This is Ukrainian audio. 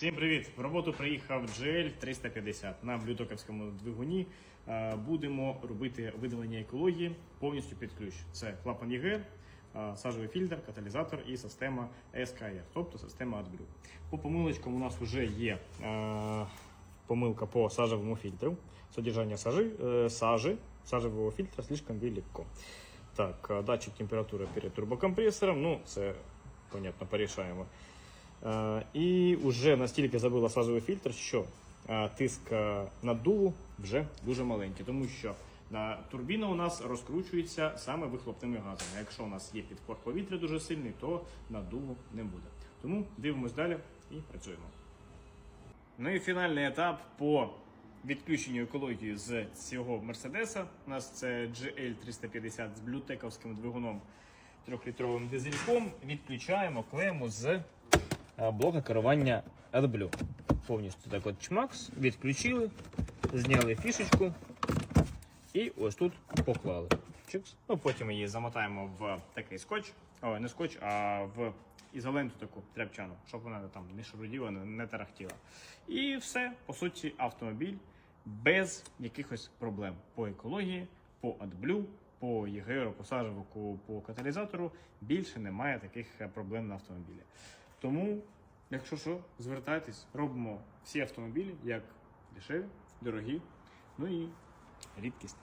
Всім привіт! В роботу приїхав GL 350 на блютоковському двигуні. Е, Будемо робити видалення екології повністю під ключ. Це клапан ЄГР, е, сажовий фільтр, каталізатор і система SKR, тобто система AdBlue. По помилочкам у нас вже є е, помилка по сажевому фільтру. Содержание сажи, сажи, сажевого фильтра слишком велико. Так, датчик температури перед турбокомпресором, ну, це, понятно, порішаємо. Е, І вже настільки забила сажевий фільтр, що е, тиск е, наддуву вже дуже маленький, тому що на турбіна у нас розкручується саме вихлопними газами. Якщо у нас є підпор повітря дуже сильний, то наддуву не буде. Тому дивимось далі і працюємо. Ну і фінальний етап по відключенню екології з цього Мерседеса. У нас це GL350 з блютековським двигуном 3-літровим дизельком. Відключаємо клему з блока керування AdBlue. Повністю так от чмакс, відключили, зняли фішечку і ось тут поклали. Чикс. Ну, потім її замотаємо в такий скотч, о, не скотч, а в ізоленту таку тряпчану, щоб вона там не шаруділа, не, тарахтіла. І все, по суті, автомобіль без якихось проблем по екології, по AdBlue, по ЄГР, по сажевику, по каталізатору. Більше немає таких е, проблем на автомобілі. Тому, якщо що, звертайтесь, робимо всі автомобілі як дешеві, дорогі, ну і рідкісні.